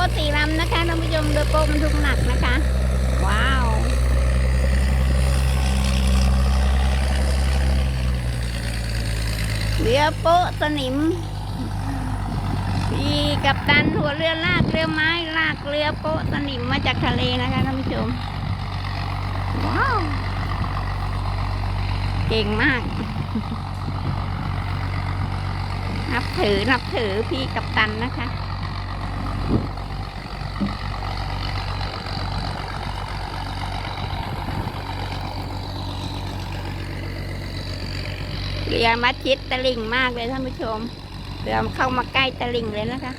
โป๊สี่ลำนะคะท่านผู้ชมเรือโป๊บรรทุกหนักนะคะ ว้าวเรือโป๊สนิมพี่กัปตันหัวเรือลากเรือไม้ลากเรือโป๊สนิมมาจากทะเลนะคะท่านผู้ชม ว้าวเก่งมากนับถือนับถือพี่กัปตันนะคะ เรือมาชิดตะลิ่งมากเลยท่านผู้ชม เรือเข้ามาใกล้ตะลิ่งเลยนะคะ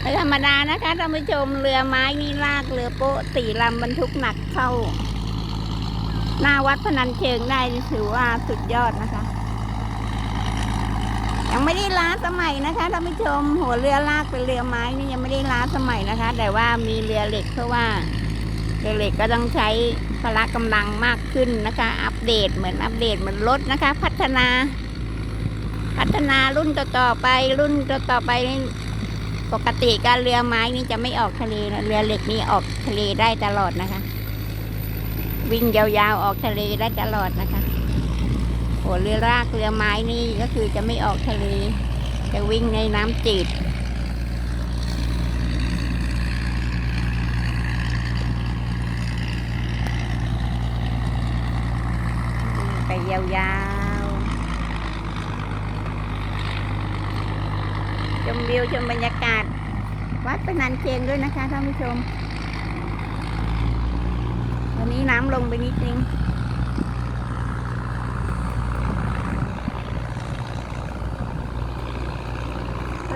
ไม่ธรรมดานะคะท่านผู้ชมเรือไม้นี่ลากเรือโป๊ะสี่ลำบรรทุกหนักเข้า หน้าวัดพนันเชิงได้ถือว่าสุดยอดนะคะ ยังไม่ได้ล้าสมัยนะคะท่านผู้ชมหัวเรือลากเป็นเรือไม้นี่ยังไม่ได้ล้าสมัยนะคะ แต่ว่ามีเรือเหล็กเพราะว่าเรือเหล็กก็ต้องใช้พละกำลังมากขึ้นนะคะ อัปเดตเหมือนอัปเดตเหมือนรถนะคะ พัฒนา พัฒนารุ่นต่อๆไปรุ่นต่อๆไปปกติการเรือไม้นี่จะไม่ออกทะเลนะเรือเหล็กนี่ออกทะเลได้ตลอดนะคะ วิ่งยาวๆออกทะเลได้ตลอดนะคะ โอ้เรือรากเรือไม้นี่ก็คือจะไม่ออกทะเล จะวิ่งในน้ำจืดไปยาวๆ ชมวิวชมบรรยากาศ วัดพนันเชียงด้วยนะคะท่านผู้ชม วันนี้น้ำลงไปนิดนึง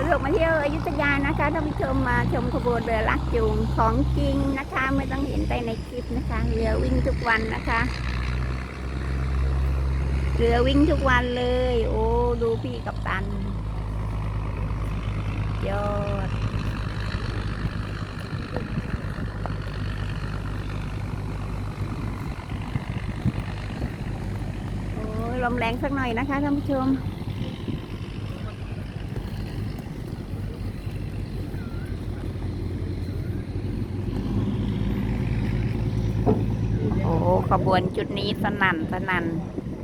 สนุกมาเที่ยวอยุธยานะคะท่านผู้ชมมาชมขบวนเรือลักจูงของจริงนะคะ ไม่ต้องเห็นแต่ในคลิปนะคะ เรือวิ่งทุกวันนะคะ เรือวิ่งทุกวันเลย โอ้ดูพี่กับตัน ยอดโอ้ลมแรงสักหน่อยนะคะท่านผู้ชม โอ้ ขบวนจุดนี้สนั่นสนั่น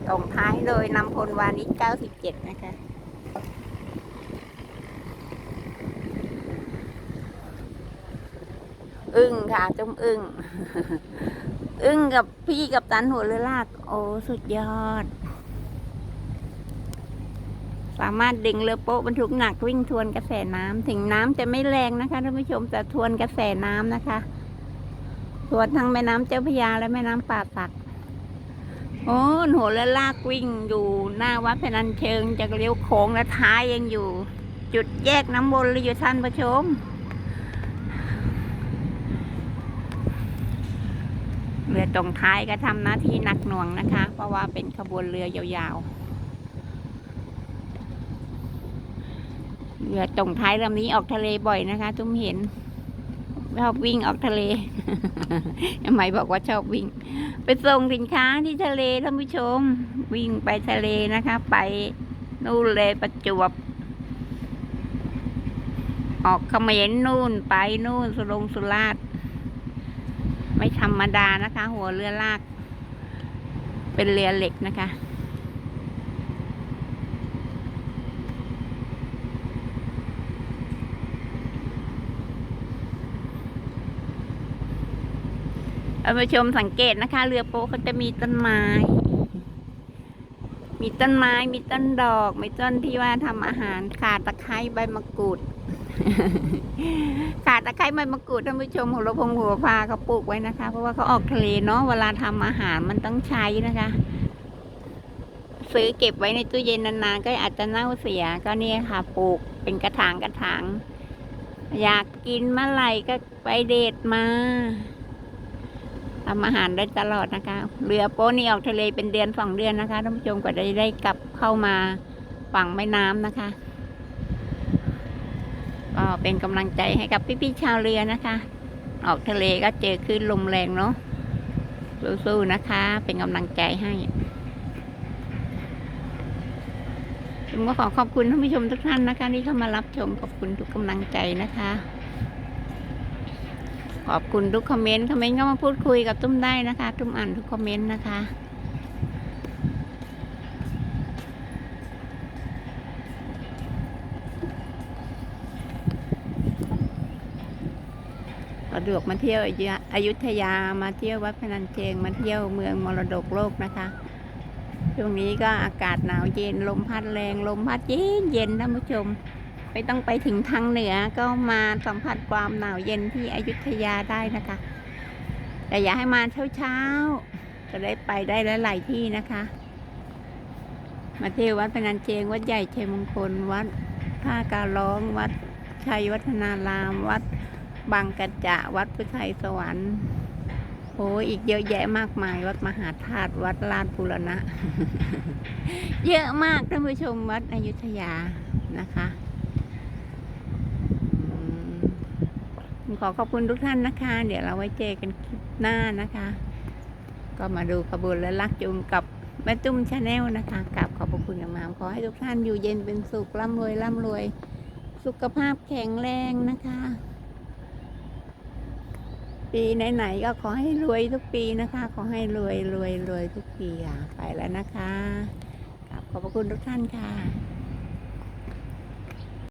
ส่งท้ายโดยนำพลวานิช97 นะคะ อึ้งค่ะจมอึ้ง อึ้งกับพี่กับตันหัวเรือลาก โอ้ สุดยอด สามารถดึงเรือโป๊ะบรรทุกหนักวิ่งทวนกระแสน้ำถึงน้ำจะไม่แรงนะคะท่านผู้ชมแต่ทวนกระแสน้ำนะคะ ทวนทั้งแม่น้ำเจ้าพระยาและแม่น้ำป่าสัก โอ้หและลากวิ่งอยู่หน้าวัดพนัญเชิงจะเลี้ยวโค้งและท้ายยังอยู่ จุดแยกน้ำวนเลยอยู่ท่านผู้ชมเรือตรงท้ายก็ทำหน้าที่หนักหน่วงนะคะ เพราะว่าเป็นขบวนเรือยาวๆ เรือตรงท้ายลำนี้ออกทะเลบ่อยนะคะตุ้มเห็น ชอบวิ่งออกทะเลทำไมบอกว่าชอบวิ่ง ไปส่งสินค้าที่ทะเลท่านผู้ชม วิ่งไปทะเลนะคะ ไปนู่นเลยประจวบ ออกเขมรนู่นไปนู่นสุรงสุราษฎร์ไม่ธรรมดานะคะ หัวเรือลาก เป็นเรือเหล็กนะคะ ท่านผู้ชมสังเกตนะคะ เรือโป๊เขาจะมีต้นไม้ มีต้นไม้ มีต้นดอก มีต้นที่ว่าทำอาหารขาตะไคร้ใบมะกรูดขาตะไคร้ใบมะกรูดท่านผู้ชมหัวละพงหัวพาเขาปลูกไว้นะคะ เพราะว่าเขาออกทะเลเนาะเวลาทำอาหารมันต้องใช้นะคะ ซื้อเก็บไว้ในตู้เย็นนานๆก็อาจจะเน่าเสียก็เนี่ยค่ะปลูกเป็นกระถางกระถางอยากกินเมื่อไหร่ก็ไปเดทมา ทำอาหารได้ตลอดนะคะ เรือโป๊นี่ออกทะเลเป็นเดือนสองเดือนนะคะท่านผู้ชมกว่าจะได้กลับเข้ามาฝั่งแม่น้ำนะคะ ก็เป็นกำลังใจให้กับพี่ๆชาวเรือนะคะ ออกทะเลก็เจอคลื่นลมแรงเนาะสู้ๆนะคะ เป็นกำลังใจให้ผมก็ขอขอบคุณท่านผู้ชมทุกท่านนะคะที่เข้ามารับชมขอบคุณทุกกำลังใจนะคะ ขอบคุณทุกคอมเมนต์ คอมเมนต์ก็มาพูดคุยกับตุ้มได้นะคะ ตุ้มอ่านทุกคอมเมนต์นะคะ สะดวกมาเที่ยวอยุอยุธยา มาเที่ยววัดพนัญเชิง มาเที่ยวเมืองมรดกโลกนะคะ ช่วงนี้ก็อากาศหนาวเย็น ลมพัดแรง ลมพัดเย็นเย็นท่านผู้ชม ไม่ต้องไปถึงทางเหนือก็มาสัมผัสความหนาวเย็นที่อยุธยาได้นะคะ แต่อย่าให้มาเช้าๆ จะได้ไปได้หลายๆที่นะคะ มาเที่ยววัดพนัญเชงวัดใหญ่ชัยมงคล วัดท่าการร้อง วัดชัยวัฒนาราม วัดบางกระจะวัดพุทธไทยสวรรค์โอ้อีกเยอะแยะมากมาย วัดมหาธาตุวัดลาดบุรณะ เยอะมากท่านผู้ชมวัดอยุธยานะคะ ผม ขอขอบคุณทุกท่านนะคะ เดี๋ยวเราไว้เจอกันคลิปหน้านะคะ ก็มาดูขบวนและลักจูงกับแม่ตุ้มชาแนลนะคะกราบขอบพระคุณอย่างมากขอให้ทุกท่านอยู่เย็นเป็นสุขร่ำรวยร่ำรวย สุขภาพแข็งแรงนะคะ ปีไหนๆก็ขอให้รวยทุกปีนะคะ ขอให้รวยรวยรวยทุกปีอะไปแล้วนะคะกราบขอบพระคุณทุกท่านค่ะ